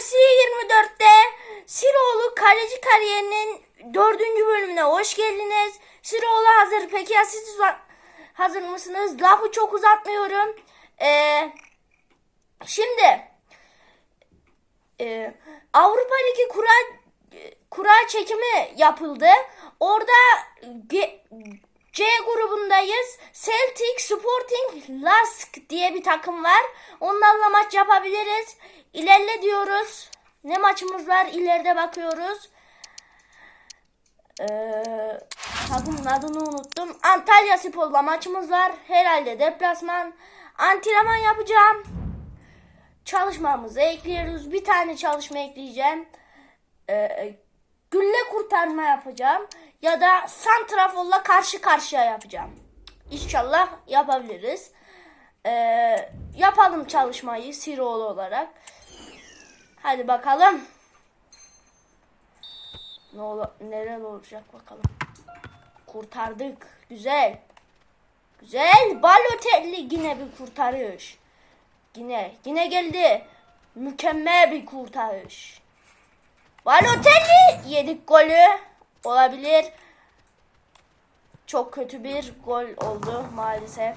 FC 24'te Siroğlu kaleci kariyerinin dördüncü bölümüne hoş geldiniz. Siroğlu hazır. Peki ya siz hazır mısınız? Lafı çok uzatmıyorum. Ee, şimdi e, Avrupa Ligi kura kura çekimi yapıldı. Orada G- C grubundayız. Celtic Sporting Lask diye bir takım var. Onlarla maç yapabiliriz. İlerle diyoruz. Ne maçımız var? İleride bakıyoruz. Ee, takımın adını unuttum. Antalya Spor'la maçımız var. Herhalde deplasman. Antrenman yapacağım. Çalışmamızı ekliyoruz. Bir tane çalışma ekleyeceğim. Ee, gülle kurtarma yapacağım. Ya da santraforla karşı karşıya yapacağım. İnşallah yapabiliriz. Ee, yapalım çalışmayı Siroğlu olarak. Hadi bakalım. Ne ol neler olacak bakalım. Kurtardık. Güzel. Güzel. Balotelli yine bir kurtarış. Yine yine geldi. Mükemmel bir kurtarış. Balotelli yedik golü. Olabilir. Çok kötü bir gol oldu maalesef.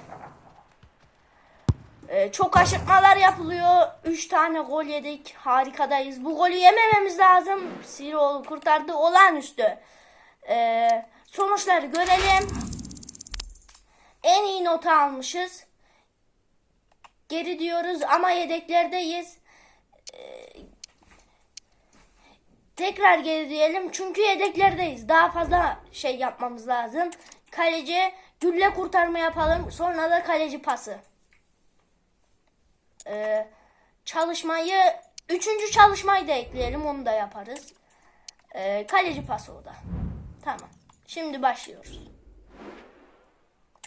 Ee, çok aşırtmalar yapılıyor. 3 tane gol yedik. Harikadayız. Bu golü yemememiz lazım. Siroğlu kurtardı. Olağanüstü. Ee, sonuçları görelim. En iyi notu almışız. Geri diyoruz ama yedeklerdeyiz. Ee, tekrar geri diyelim çünkü yedeklerdeyiz. Daha fazla şey yapmamız lazım. Kaleci gülle kurtarma yapalım. Sonra da kaleci pası. Ee, çalışmayı üçüncü çalışmayı da ekleyelim. Onu da yaparız. Ee, kaleci pası o da. Tamam. Şimdi başlıyoruz.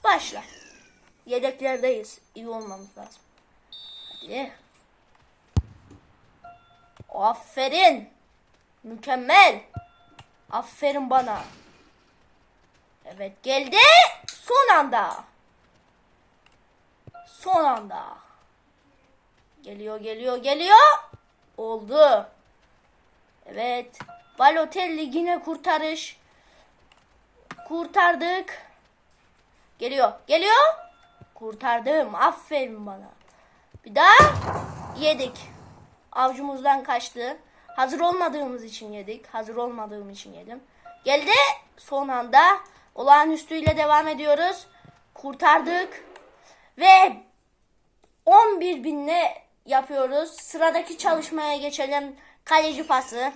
Başla. Yedeklerdeyiz. İyi olmamız lazım. Hadi. Aferin. Mükemmel. Aferin bana. Evet geldi. Son anda. Son anda. Geliyor geliyor geliyor. Oldu. Evet. Balotelli yine kurtarış. Kurtardık. Geliyor. Geliyor. Kurtardım. Aferin bana. Bir daha yedik. Avcumuzdan kaçtı. Hazır olmadığımız için yedik. Hazır olmadığım için yedim. Geldi. Son anda olağanüstüyle devam ediyoruz. Kurtardık. Ve 11 binle yapıyoruz. Sıradaki çalışmaya geçelim. Kaleci pası.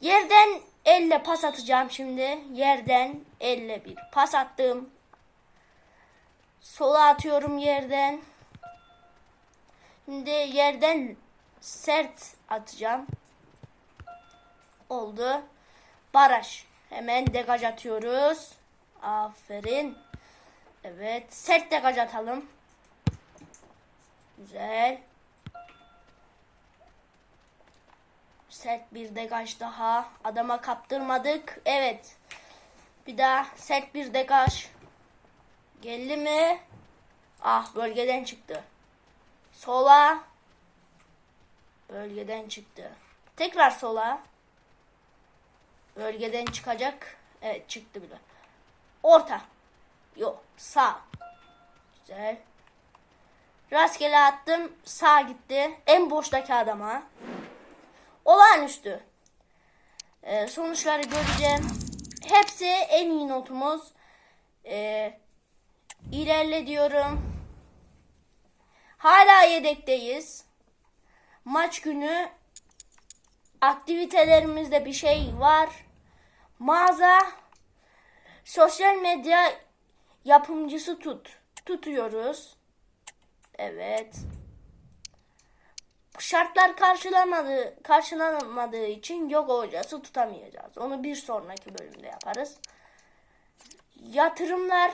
Yerden elle pas atacağım şimdi. Yerden elle bir pas attım. Sola atıyorum yerden. Şimdi yerden sert atacağım. Oldu. Baraj. Hemen degaj atıyoruz. Aferin. Evet. Sert degaj atalım. Güzel. Sert bir degaj daha. Adama kaptırmadık. Evet. Bir daha sert bir degaj. Geldi mi? Ah bölgeden çıktı. Sola. Bölgeden çıktı. Tekrar sola. Bölgeden çıkacak. Evet çıktı bile. Orta. Yok sağ. Güzel. Rastgele attım. Sağ gitti. En boştaki adama. Olağanüstü. Ee, sonuçları göreceğim. Hepsi en iyi notumuz. Ee, ilerle diyorum. Hala yedekteyiz. Maç günü aktivitelerimizde bir şey var. Mağaza sosyal medya yapımcısı tut. Tutuyoruz. Evet. Şartlar karşılamadığı, karşılanmadığı için yoga hocası tutamayacağız. Onu bir sonraki bölümde yaparız. Yatırımlar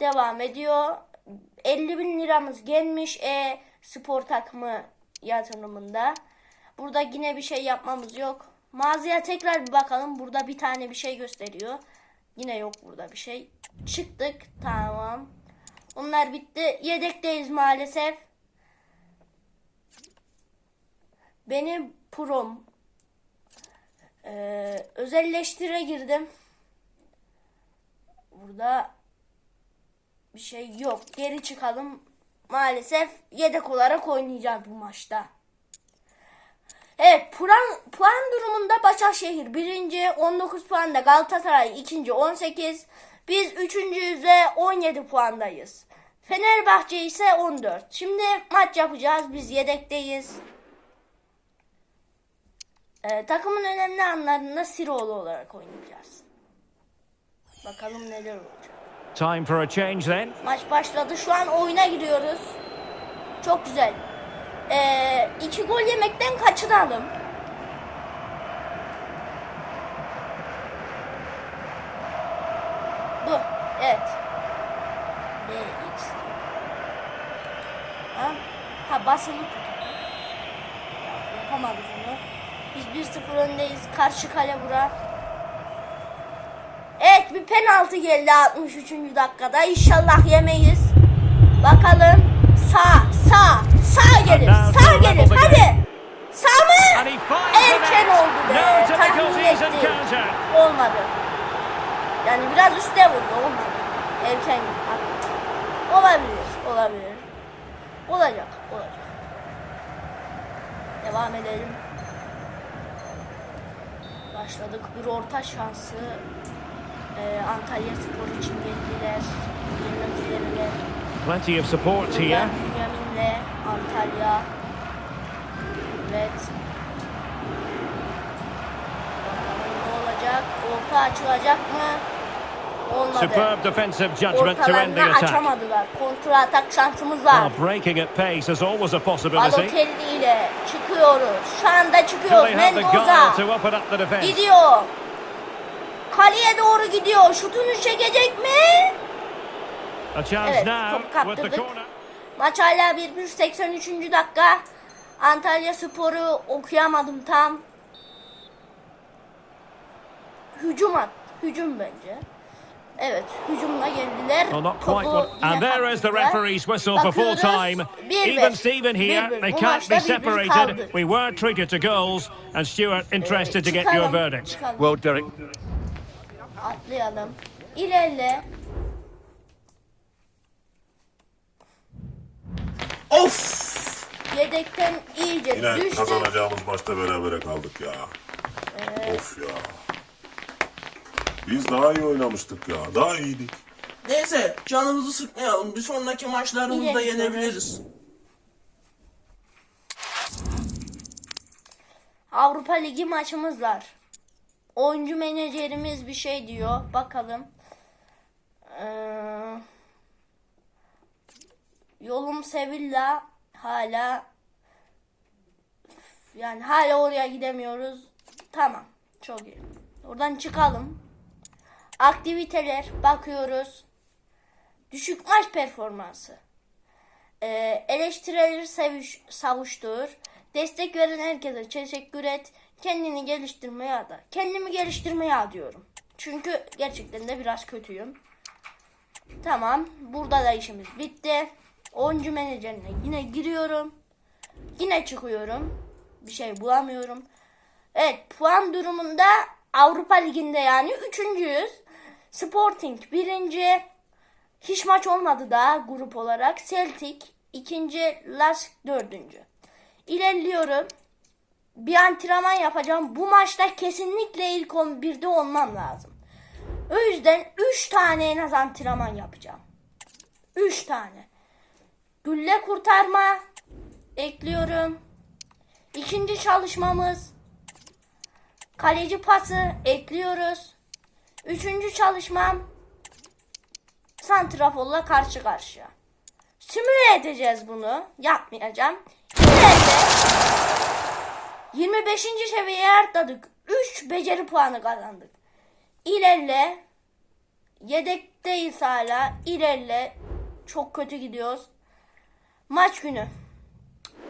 devam ediyor. 50 bin liramız gelmiş e spor takımı yatırımında. Burada yine bir şey yapmamız yok. Mağazaya tekrar bir bakalım. Burada bir tane bir şey gösteriyor. Yine yok burada bir şey. Çıktık. Tamam. Onlar bitti. Yedekteyiz maalesef. Beni prom ee, özelleştire girdim. Burada bir şey yok. Geri çıkalım. Maalesef yedek olarak oynayacağız bu maçta. Evet puan, puan durumunda Başakşehir birinci 19 puanda Galatasaray ikinci 18 biz üçüncüyüz ve 17 puandayız. Fenerbahçe ise 14. Şimdi maç yapacağız. Biz yedekteyiz. Ee, takımın önemli anlarında Siroğlu olarak oynayacağız. Bakalım neler olacak. Time for a change then. Maç başladı. Şu an oyuna giriyoruz. Çok güzel. Ee, iki gol yemekten kaçınalım. Bu. Evet. BX. Ha? Ha basılı tutalım. Ya, yapamadık onu. Biz 1-0 öndeyiz. Karşı kale bura. Evet bir penaltı geldi 63. dakikada. İnşallah yemeyiz. Bakalım. Sağ, sağ, sağ gelir. Sağ gelir. Hadi. Sağ mı? Erken oldu be. Tahmin etti. Olmadı. Yani biraz üstte vurdu. Olmadı. Erken attı. Olabilir. Olabilir. Olacak. Olacak. Devam edelim. Başladık. Bir orta şansı. Ee, Antalya Spor için geldiler. Plenty of support here. Bünyamin'le Antalya. Evet. Bakalım ne olacak? Orta açılacak mı? Olmadı. Superb defensive judgment to end the attack. açamadılar. Kontra atak şansımız var. Well, breaking at pace is always a possibility. Balotelli ile çıkıyoruz. Şu anda çıkıyoruz. Mendoza gidiyor. Kaleye doğru gidiyor. Şutunu çekecek mi? Evet, now topu with the kaptırdık. corner. Maç hala 1-1 83. dakika. Antalya Spor'u okuyamadım tam. Hücum at. Hücum bence. Evet, hücumla geldiler. Well, not Topu quite yine And there is the referee's whistle for full time. 1-1. Even Steven here. 1-1. They can't be 1-1 separated. We were treated to goals. And Stuart, interested to get your verdict. çıkalım. Well, Derek, Atlayalım. İlerle. Of! Yedekten iyice Yine düştü. kazanacağımız maçta berabere kaldık ya. Of ya. Biz daha iyi oynamıştık ya. Daha iyiydik. Neyse canımızı sıkmayalım. Bir sonraki maçlarımızda İyi. yenebiliriz. Avrupa Ligi maçımız var. Oyuncu menajerimiz bir şey diyor. Bakalım. Ee, yolum Sevilla hala yani hala oraya gidemiyoruz. Tamam. Çok iyi. Oradan çıkalım. Aktiviteler bakıyoruz. Düşük maç performansı. Ee, eleştirileri seviş, savuştur. Destek veren herkese teşekkür et. Kendini geliştirmeye ada. Kendimi geliştirmeye adıyorum. Çünkü gerçekten de biraz kötüyüm. Tamam. Burada da işimiz bitti. Oyuncu menajerine yine giriyorum. Yine çıkıyorum. Bir şey bulamıyorum. Evet puan durumunda Avrupa Ligi'nde yani üçüncüyüz. Sporting birinci. Hiç maç olmadı daha grup olarak. Celtic ikinci, Lask dördüncü. İlerliyorum. Bir antrenman yapacağım. Bu maçta kesinlikle ilk 11'de olmam lazım. O yüzden 3 tane en az antrenman yapacağım. 3 tane. Gülle kurtarma ekliyorum. İkinci çalışmamız kaleci pası ekliyoruz. Üçüncü çalışmam Santrafor'la karşı karşıya. Simüle edeceğiz bunu. Yapmayacağım. İleride 25. seviyeye atladık. 3 beceri puanı kazandık. İlerle. Yedekteyiz hala. İlerle. Çok kötü gidiyoruz. Maç günü.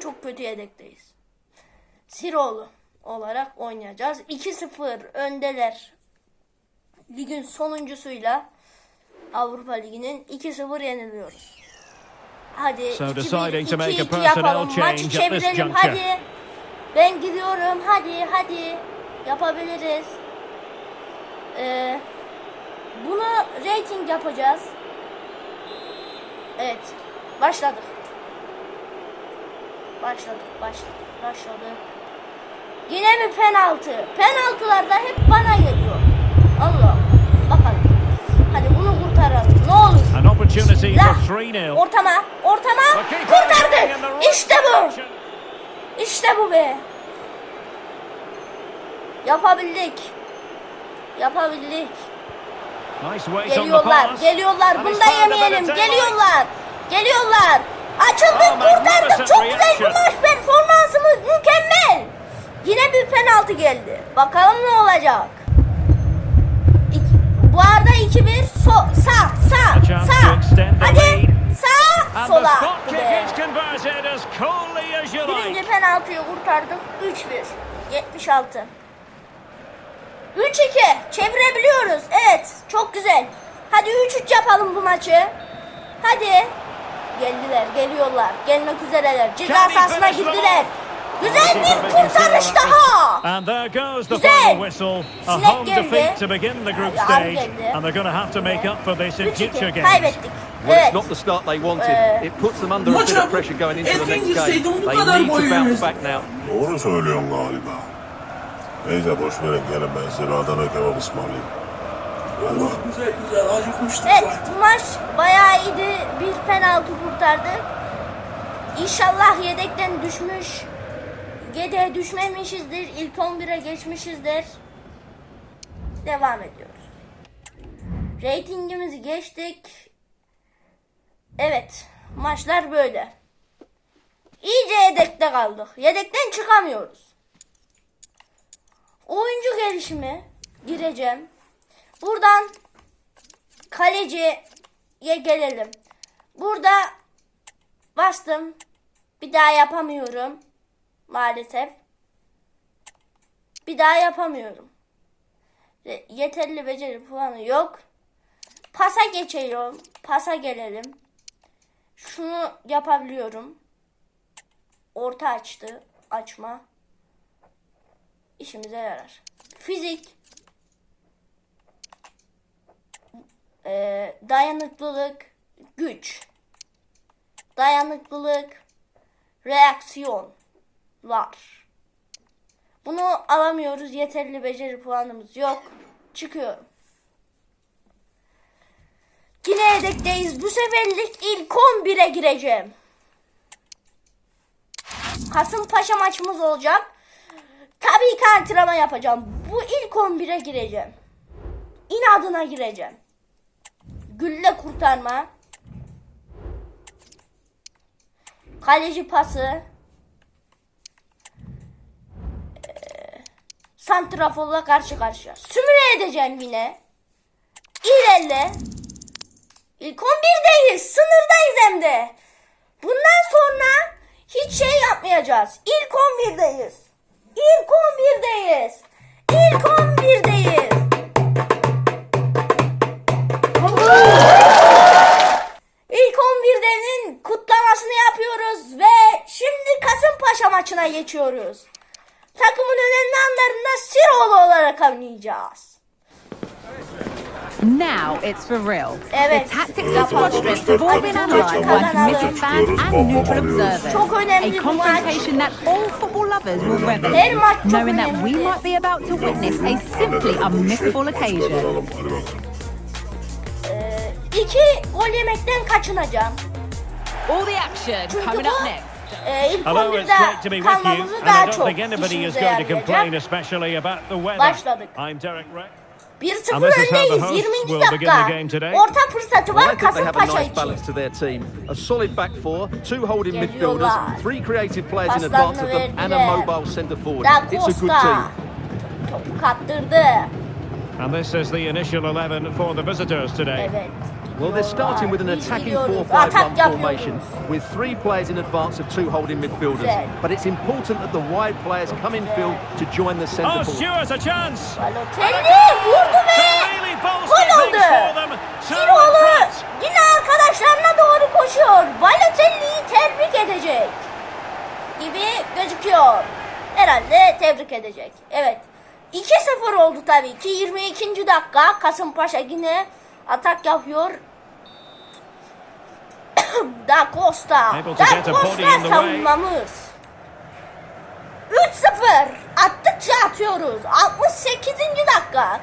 Çok kötü yedekteyiz. Siroğlu olarak oynayacağız. 2-0 öndeler. Ligin sonuncusuyla Avrupa Ligi'nin 2-0 yeniliyoruz. Hadi So 2-1, deciding to make a 2-2 personnel yapalım. Maçı çevirelim hadi. Ben gidiyorum. Hadi hadi. Yapabiliriz. Ee, bunu rating yapacağız. Evet. Başladık. Başladık. Başladık. Başladık. Yine mi penaltı? Penaltılar da hep bana geliyor. Allah. Bakalım. Hadi bunu kurtaralım. Ne olur. An opportunity Lah. for 3-0. Ortama. Ortama. The keeper is Kurtardı. going in the right İşte bu. İşte bu be. Yapabildik. Yapabildik. Geliyorlar, geliyorlar. Bunu da yemeyelim. Geliyorlar. Geliyorlar. Açıldık, kurtardık. Çok güzel bir maç performansımız mükemmel. Yine bir penaltı geldi. Bakalım ne olacak. İki- bu arada 2-1 so, sağ, sağ, sağ. Hadi. Sağ, sola. Birinci penaltıyı kurtardık. 3-1. 76. 3-2. Çevirebiliyoruz. Evet. Çok güzel. Hadi 3-3 yapalım bu maçı. Hadi. Geldiler. Geliyorlar. Gelmek üzereler. Ceza sahasına gittiler. Güzel bir kurtarış daha. And there goes the Güzel. final whistle. A Sinek home geldi. defeat to begin the group Abi stage. geldi. And they're going to have to make up for this in 3-2. future games. Kaybettik. Well, Evet. it's not the start they wanted. Ee, it puts them under a bit of pressure going into the next game. They need to bounce back now. Doğru söylüyorsun galiba. Neyse boş verin gelin ben size Adana kebap ısmarlayayım. Bak. güzel güzel acıkmıştık Evet maç bayağı iyiydi. Bir penaltı kurtardık. İnşallah yedekten düşmüş. Yedeğe düşmemişizdir. İlk 11'e geçmişizdir. Devam ediyoruz. Ratingimizi geçtik. Evet. Maçlar böyle. İyice yedekte kaldık. Yedekten çıkamıyoruz. Oyuncu gelişimi gireceğim. Buradan kaleciye gelelim. Burada bastım. Bir daha yapamıyorum. Maalesef. Bir daha yapamıyorum. Yeterli beceri puanı yok. Pasa geçiyorum. Pasa gelelim. Şunu yapabiliyorum. Orta açtı. Açma. İşimize yarar. Fizik. Ee, dayanıklılık, güç, dayanıklılık, reaksiyonlar. Bunu alamıyoruz. Yeterli beceri puanımız yok. Çıkıyorum. Yine yedekteyiz. Bu seferlik ilk 11'e gireceğim. Kasımpaşa maçımız olacak. Tabii ki antrenman yapacağım. Bu ilk 11'e gireceğim. İnadına gireceğim. Gülle kurtarma. Kaleci pası. Santraforla karşı karşıya. Sümüre edeceğim yine. İlerle. İlk 11'deyiz. Sınırdayız hem de. Bundan sonra hiç şey yapmayacağız. İlk 11'deyiz. İlk 11'deyiz. İlk 11'deyiz. İlk 11'denin kutlamasını yapıyoruz ve şimdi Kasımpaşa maçına geçiyoruz. Siroğlu olarak oynayacağız. Now it's for real. Evet. The tactics Evet of squad arkadaşlar, strips have all been taktik analysed by kazanalım. committed fans and neutral observers. A confrontation that all football lovers will Her revel maç çok knowing that we might be about to witness a simply unmissable occasion. Kazanalım hadi bakalım. Ee, iki gol yemekten kaçınacağım. All the action coming up next. E, ilk Hello, it's great to be with you. And I daha don't çok think anybody is işimize going to complain, yarayacak. especially about the weather. Başladık. I'm Derek Reck. 1-0 And this is how the öndeyiz. hosts 20. will begin the dakika. game today. Orta fırsatı Well, I var think they have a Kasımpaşa nice balance için. to their team. A solid back four, two holding midfielders, three creative players in Paslarını advance of them, and a verdiler. mobile centre forward. Da It's a good Costa. team. Topu kaptırdı. And this is the initial 11 for the visitors today. Evet. Well, they're starting with an attacking gidiyoruz. 4-5-1 Atak formation with three players in advance of two holding midfielders. But it's important that the wide players come in field to join the centre Oh, forward. Stewart, a chance. Balotelli vurdu ve gol oldu. front. yine arkadaşlarına doğru koşuyor. Balotelli'yi tebrik edecek gibi gözüküyor. herhalde tebrik edecek. Evet. 2-0 oldu tabii ki. 22. dakika Kasımpaşa yine atak yapıyor. da Costa. Da Costa savunmamız. 3-0. Attıkça atıyoruz. 68. dakika.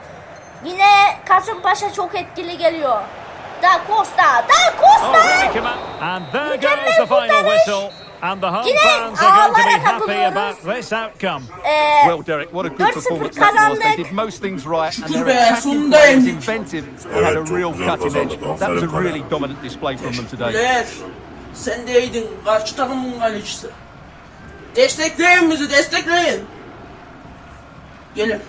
Yine Kasımpaşa çok etkili geliyor. Da Costa. Da Oh, Costa. there Mükemmel kurtarış. And the home fans are going to be happy about this outcome. Ee, Well, Derek, what a good 4-0 performance that was. They did most things right, and their attacking play was inventive and Evet, had a real cutting edge. That was a really dominant display from them today. Biler. Sen deydin karşı takımın kalecisi. Destekleyin bizi destekleyin. Gelin.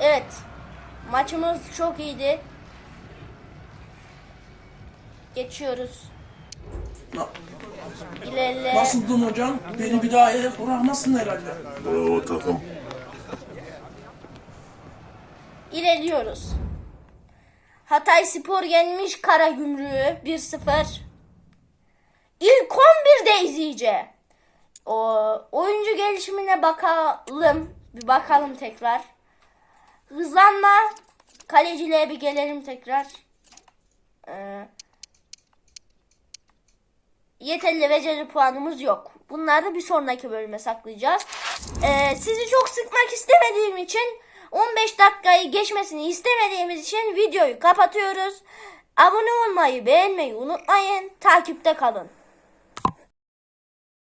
Evet. Maçımız çok iyiydi. Geçiyoruz. İlerle. Nasıldın hocam? Beni bir daha yere bırakmasın herhalde. Bravo takım. İlerliyoruz. Hatay Spor yenmiş Karagümrük'ü 1-0. İlk 11'de izleyece. O oyuncu gelişimine bakalım. Bir bakalım tekrar. Hızlanma. Kaleciliğe bir gelelim tekrar. Ee, yeterli beceri puanımız yok. Bunları bir sonraki bölüme saklayacağız. Ee, sizi çok sıkmak istemediğim için 15 dakikayı geçmesini istemediğimiz için videoyu kapatıyoruz. Abone olmayı, beğenmeyi unutmayın. Takipte kalın.